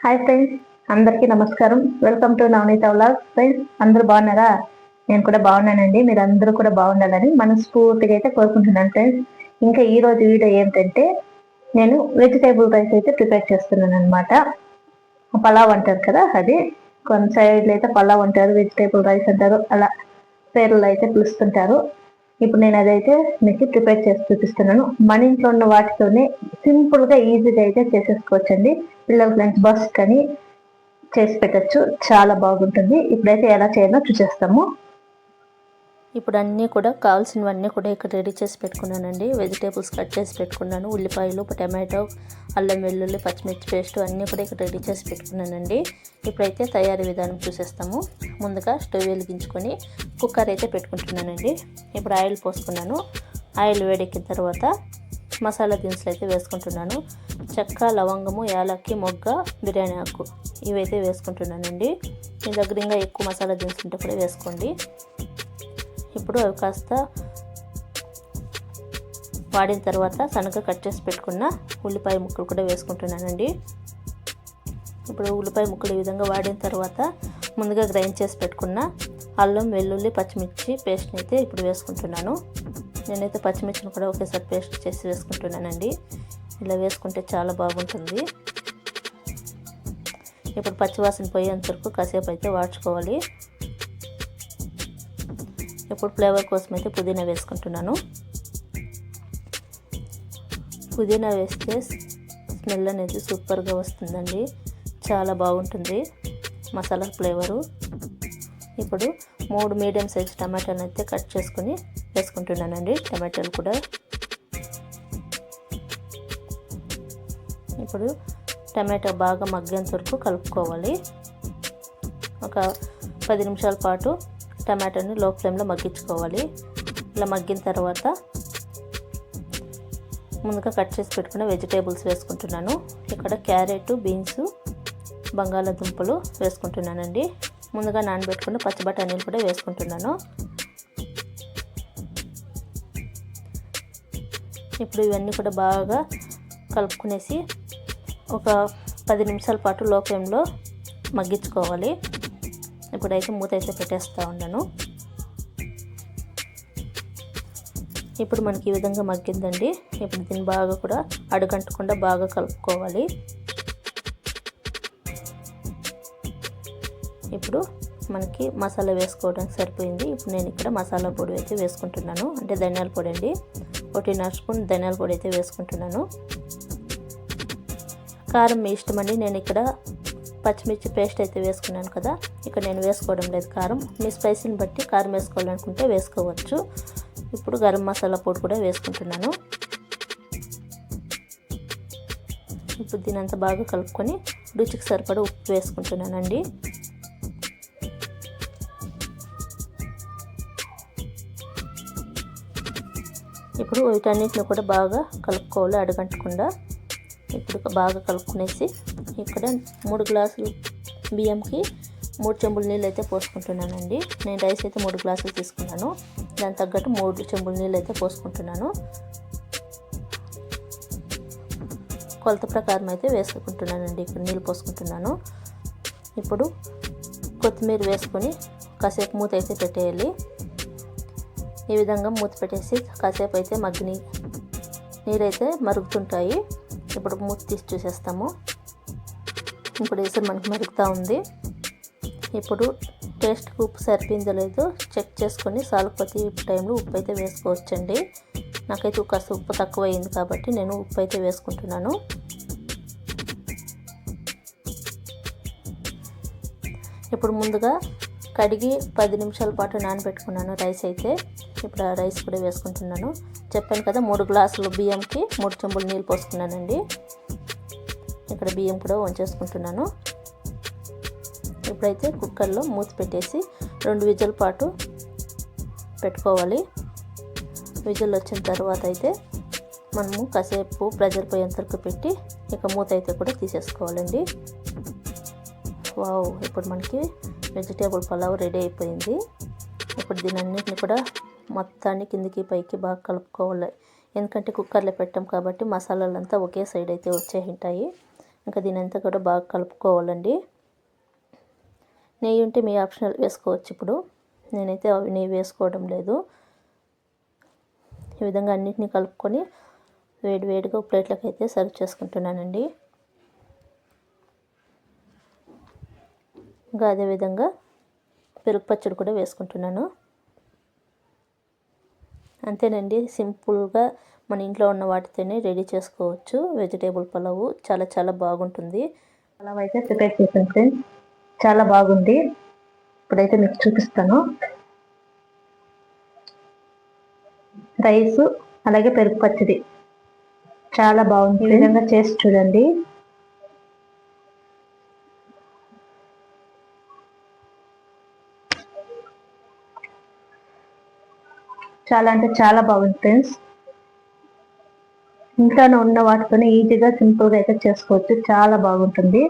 Hi friends అందరికీ నమస్కారం. Welcome to Navaneetha vlog friends అందరూ బాగున్నారా? నేను కూడా బాగున్నానండి. మీరు అందరూ కూడా బాగుండాలని మనస్ఫూర్తిగా అయితే కోరుకుంటున్నాను ఫ్రెండ్స్ ఇంకా ఈ రోజు వీడియో ఏంటంటే నేను వెజిటేబుల్ రైస్ అయితే ప్రిపేర్ చేస్తున్నాను అనమాట పలావ్ అంటారు కదా అది. కొన్ని సైడ్లు అయితే పలావ్ అంటారు వెజిటేబుల్ రైస్ అంటారు అలా పేర్లు అయితే పిలుస్తుంటారు. ఇప్పుడు నేను అదైతే మీకు ప్రిపేర్ చేసి చూపిస్తున్నాను. మన ఇంట్లో ఉన్న వాటితోనే సింపుల్గా ఈజీగా అయితే చేసేసుకోవచ్చండి. పిల్లలకి లంచ్ బాక్స్ కానీ చేసి పెట్టచ్చు. చాలా బాగుంటుంది. ఇప్పుడైతే ఎలా చేయాలో చూసేస్తాము. ఇప్పుడు అన్నీ కూడా కావాల్సినవన్నీ కూడా ఇక్కడ రెడీ చేసి పెట్టుకున్నానండి. వెజిటేబుల్స్ కట్ చేసి పెట్టుకున్నాను. ఉల్లిపాయలు టమాటో అల్లం వెల్లుల్లి పచ్చిమిర్చి పేస్ట్ అన్నీ కూడా ఇక్కడ రెడీ చేసి పెట్టుకున్నానండి. ఇప్పుడైతే తయారీ విధానం చూసేస్తాము. ముందుగా స్టవ్ వెలిగించుకొని కుక్కర్ అయితే పెట్టుకుంటున్నానండి. ఇప్పుడు ఆయిల్ పోసుకున్నాను. ఆయిల్ వేడెక్కిన తర్వాత మసాలా దినుసులు అయితే వేసుకుంటున్నాను. చెక్క లవంగము యాలక్కి మొగ్గ బిర్యానీ ఆకు ఇవైతే వేసుకుంటున్నానండి. మీ దగ్గర ఇంకా ఎక్కువ మసాలా దినుసులు ఉంటే కూడా వేసుకోండి. ఇప్పుడు అవి కాస్త వాడిన తర్వాత సన్నగా కట్ చేసి పెట్టుకున్న ఉల్లిపాయ ముక్కలు కూడా వేసుకుంటున్నానండి. ఇప్పుడు ఉల్లిపాయ ముక్కలు ఈ విధంగా వాడిన తర్వాత ముందుగా గ్రైండ్ చేసి పెట్టుకున్న అల్లం వెల్లుల్లి పచ్చిమిర్చి పేస్ట్ని అయితే ఇప్పుడు వేసుకుంటున్నాను. నేనైతే పచ్చిమిర్చిని కూడా ఒకేసారి పేస్ట్ చేసి వేసుకుంటున్నానండి. ఇలా వేసుకుంటే చాలా బాగుంటుంది. ఇప్పుడు పచ్చివాసన పోయేంత వరకు కాసేపు అయితే వాడ్చుకోవాలి ఇప్పుడు ఫ్లేవర్ కోసం అయితే పుదీనా వేసుకుంటున్నాను. పుదీనా వేస్తే స్మెల్ అనేది సూపర్గా వస్తుందండి. చాలా బాగుంటుంది మసాలా ఫ్లేవరు. ఇప్పుడు మూడు మీడియం సైజ్ టమాటాలు అయితే కట్ చేసుకుని వేసుకుంటున్నానండి. టమాటాలు కూడా. ఇప్పుడు టమాటా బాగా మగ్గేంత వరకు కలుపుకోవాలి. ఒక పది నిమిషాల పాటు టమాటాని లో ఫ్లేమ్లో మగ్గించుకోవాలి. ఇలా మగ్గిన తర్వాత ముందుగా కట్ చేసి పెట్టుకున్న వెజిటేబుల్స్ వేసుకుంటున్నాను. ఇక్కడ క్యారెట్ బీన్స్ బంగాళాదుంపలు వేసుకుంటున్నానండి. ముందుగా నానబెట్టుకున్న పచ్చి బఠానీలు కూడా వేసుకుంటున్నాను. ఇప్పుడు ఇవన్నీ కూడా బాగా కలుపుకునేసి ఒక పది నిమిషాల పాటు లో ఫ్లేమ్లో మగ్గించుకోవాలి. ఇప్పుడైతే మూత అయితే పెట్టేస్తూ ఉన్నాను. ఇప్పుడు మనకి ఈ విధంగా మగ్గిందండి. ఇప్పుడు దీన్ని బాగా కూడా అడుగంటకుండా బాగా కలుపుకోవాలి. ఇప్పుడు మనకి మసాలా వేసుకోవడానికి సరిపోయింది. ఇప్పుడు నేను ఇక్కడ మసాలా పొడి అయితే వేసుకుంటున్నాను. అంటే ధనియాల పొడి అండి. ఒకటిన్నర స్పూన్ ధనియాల పొడి అయితే వేసుకుంటున్నాను. కారం మీ ఇష్టం అండి నేను ఇక్కడ పచ్చిమిర్చి పేస్ట్ అయితే వేసుకున్నాను కదా ఇక్కడ నేను వేసుకోవడం లేదు కారం. మీ స్పైసీని బట్టి కారం వేసుకోవాలనుకుంటే వేసుకోవచ్చు. ఇప్పుడు గరం మసాలా పొడి కూడా వేసుకుంటున్నాను. ఇప్పుడు దీని అంతా బాగా కలుపుకొని రుచికి సరిపడా ఉప్పు వేసుకుంటున్నానండి. ఇప్పుడు వీటన్నిటిని కూడా బాగా కలుపుకోవాలి అడగంటకుండా. ఇప్పుడు బాగా కలుపుకునేసి ఇక్కడ మూడు గ్లాసులు బియ్యంకి మూడు చెంబుల నీళ్ళు అయితే పోసుకుంటున్నానండి. నేను రైస్ అయితే మూడు గ్లాసులు తీసుకున్నాను. దాని తగ్గట్టు మూడు చెంబుల నీళ్ళు అయితే పోసుకుంటున్నాను. కొలత ప్రకారం అయితే వేసుకుంటున్నానండి. ఇక్కడ నీళ్ళు పోసుకుంటున్నాను. ఇప్పుడు కొత్తిమీర వేసుకొని కాసేపు మూత అయితే పెట్టేయాలి. ఈ విధంగా మూత పెట్టేసి కాసేపు అయితే మగ్గిని నీరైతే మరుగుతుంటాయి. ఇప్పుడు మూత తీసి చూసేస్తాము. ఇప్పుడు వేసి మనకి మరుగుతూ ఉంది. ఇప్పుడు టేస్ట్కి ఉప్పు సరిపోయిందో లేదో చెక్ చేసుకొని సాలపతి టైంలో ఉప్పు అయితే వేసుకోవచ్చండి. నాకైతే కాస్త ఉప్పు తక్కువ అయింది కాబట్టి నేను ఉప్పు అయితే వేసుకుంటున్నాను. ఇప్పుడు ముందుగా కడిగి పది నిమిషాల పాటు నానబెట్టుకున్నాను రైస్ అయితే. ఇప్పుడు ఆ రైస్ కూడా వేసుకుంటున్నాను. చెప్పాను కదా మూడు గ్లాసులు బియ్యంకి మూడు చెంబులు నీళ్ళు పోసుకున్నానండి. ఇక్కడ బియ్యం కూడా వంచేసుకుంటున్నాను. ఇప్పుడైతే కుక్కర్లో మూత పెట్టేసి రెండు విజుల పాటు పెట్టుకోవాలి. విజులు వచ్చిన తర్వాత అయితే మనము కాసేపు ప్రెజర్ పోయేంత వరకు పెట్టి ఇక మూత అయితే కూడా తీసేసుకోవాలండి. వావ్ ఇప్పుడు మనకి వెజిటేబుల్ పలావ్ రెడీ అయిపోయింది. ఇప్పుడు దీని అన్నింటిని కూడా మొత్తాన్ని కిందికి పైకి బాగా కలుపుకోవాలి. ఎందుకంటే కుక్కర్లో పెట్టాం కాబట్టి మసాలాలంతా ఒకే సైడ్ అయితే వచ్చే ఉంటాయి ఇంకా దీని అంతా కూడా బాగా కలుపుకోవాలండి. నెయ్యి ఉంటే మీ ఆప్షనల్ వేసుకోవచ్చు ఇప్పుడు. నేనైతే అవి నెయ్యి వేసుకోవడం లేదు. ఈ విధంగా అన్నిటినీ కలుపుకొని వేడి వేడిగా ప్లేట్లకు అయితే సర్వ్ చేసుకుంటున్నానండి. ఇంకా అదేవిధంగా పెరుగు పచ్చడి కూడా వేసుకుంటున్నాను. అంతేనండి సింపుల్గా మన ఇంట్లో ఉన్న వాటితోనే రెడీ చేసుకోవచ్చు. వెజిటేబుల్ పలావు చాలా చాలా బాగుంటుంది. పలావ్ అయితే ప్రిపేర్ చేశాను ఫ్రెండ్స్. చాలా బాగుంది. ఇప్పుడైతే మీకు చూపిస్తాను. రైస్ అలాగే పెరుగు పచ్చడి. చాలా బాగుంది. ఈ విధంగా చేసి చూడండి. చాలా అంటే చాలా బాగుంది ఫ్రెండ్స్. ఇంట్లోనే ఉన్న వాటితోనే ఈజీగా సింపుల్గా అయితే చేసుకోవచ్చు. చాలా బాగుంటుంది.